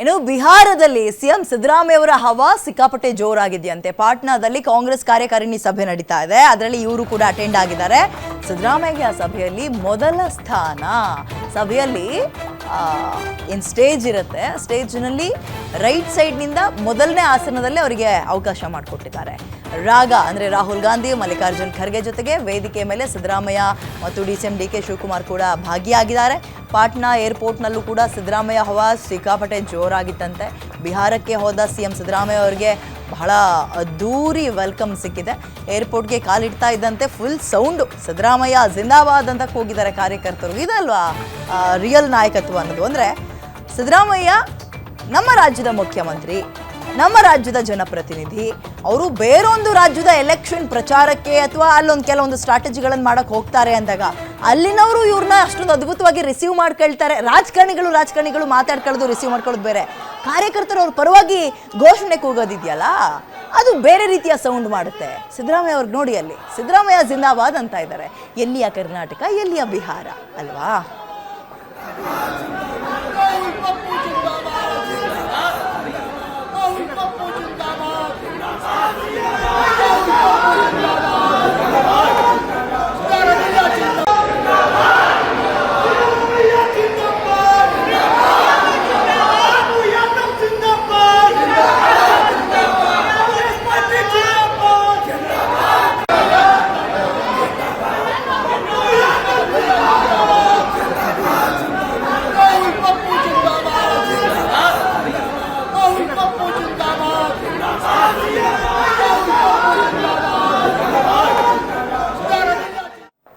ಇನ್ನು ಬಿಹಾರದಲ್ಲಿ ಸಿಎಂ ಸಿದ್ದರಾಮಯ್ಯ ಅವರ ಹವಾ ಸಿಕ್ಕಾಪಟ್ಟೆ ಜೋರಾಗಿದೆಯಂತೆ. ಪಾಟ್ನಾದಲ್ಲಿ ಕಾಂಗ್ರೆಸ್ ಕಾರ್ಯಕಾರಿಣಿ ಸಭೆ ನಡೀತಾ ಇದೆ. ಅದರಲ್ಲಿ ಇವರು ಕೂಡ ಅಟೆಂಡ್ ಆಗಿದ್ದಾರೆ. ಸಿದ್ದರಾಮಯ್ಯ ಸಭೆಯಲ್ಲಿ ಮೊದಲ ಸ್ಥಾನ. ಸಭೆಯಲ್ಲಿ ಏನು ಸ್ಟೇಜ್ ಇರುತ್ತೆ. ಸ್ಟೇಜ್ನಲ್ಲಿ ರೈಟ್ ಸೈಡ್ನಿಂದ ಮೊದಲನೇ ಆಸನದಲ್ಲಿ ಅವರಿಗೆ ಅವಕಾಶ ಮಾಡಿಕೊಟ್ಟಿದ್ದಾರೆ. ರಾಗ ಅಂದರೆ ರಾಹುಲ್ ಗಾಂಧಿ, ಮಲ್ಲಿಕಾರ್ಜುನ್ ಖರ್ಗೆ ಜೊತೆಗೆ ವೇದಿಕೆ ಮೇಲೆ ಸಿದ್ದರಾಮಯ್ಯ ಮತ್ತು D C M D K Shivakumar ಕೂಡ ಭಾಗಿಯಾಗಿದ್ದಾರೆ. ಪಾಟ್ನಾ ಏರ್ಪೋರ್ಟ್ನಲ್ಲೂ ಕೂಡ ಸಿದ್ದರಾಮಯ್ಯ ಹವಾ ಸಿಕ್ಕಾಪಟ್ಟೆ ಜೋರಾಗಿತ್ತಂತೆ. ಬಿಹಾರಕ್ಕೆ ಹೋದ ಸಿ ಎಂ ಸಿದ್ದರಾಮಯ್ಯ ಅವರಿಗೆ ಬಹಳ ಅದ್ದೂರಿ ವೆಲ್ಕಮ್ ಸಿಕ್ಕಿದೆ. ಏರ್ಪೋರ್ಟ್ಗೆ ಕಾಲಿಡ್ತಾ ಇದ್ದಂತೆ ಫುಲ್ ಸೌಂಡು. ಸಿದ್ದರಾಮಯ್ಯ ಜಿಂದಾಬಾದ್ ಅಂತ ಕೂಗಿದ್ದಾರೆ ಕಾರ್ಯಕರ್ತರು. ಇದಲ್ವಾ? ರಿಯಲ್ ನಾಯಕತ್ವ ಅನ್ನೋದು. ಅಂದರೆ ಸಿದ್ದರಾಮಯ್ಯ ನಮ್ಮ ರಾಜ್ಯದ ಮುಖ್ಯಮಂತ್ರಿ. ನಮ್ಮ ರಾಜ್ಯದ ಜನಪ್ರತಿನಿಧಿ. ಅವರು ಬೇರೊಂದು ರಾಜ್ಯದ ಎಲೆಕ್ಷನ್ ಪ್ರಚಾರಕ್ಕೆ ಅಥವಾ ಅಲ್ಲೊಂದು ಕೆಲವೊಂದು ಸ್ಟ್ರಾಟಜಿಗಳನ್ನು ಮಾಡಕ್ಕೆ ಹೋಗ್ತಾರೆ ಅಂದಾಗ ಅಲ್ಲಿನವರು ಇವ್ರನ್ನ ಅಷ್ಟೊಂದು ಅದ್ಭುತವಾಗಿ ರಿಸೀವ್ ಮಾಡ್ಕೊಳ್ತಾರೆ. ರಾಜಕಾರಣಿಗಳು ರಾಜಕಾರಣಿಗಳು ಮಾತಾಡ್ಕೊಳ್ಳೋದು ರಿಸೀವ್ ಮಾಡ್ಕೊಳ್ಳೋದು ಬೇರೆ. ಕಾರ್ಯಕರ್ತರು ಅವ್ರ ಪರವಾಗಿ ಘೋಷಣೆ ಕೂಗೋದಿದೆಯಲ್ಲ, ಅದು ಬೇರೆ ರೀತಿಯ ಸೌಂಡ್ ಮಾಡುತ್ತೆ. ಸಿದ್ದರಾಮಯ್ಯ ಅವ್ರಿಗೆ ನೋಡಿ ಅಲ್ಲಿ. ಸಿದ್ದರಾಮಯ್ಯ ಜಿಂದಾಬಾದ್ ಅಂತ ಇದ್ದಾರೆ ಎಲ್ಲಿಯ ಕರ್ನಾಟಕ, ಎಲ್ಲಿಯ ಬಿಹಾರ, ಅಲ್ವಾ?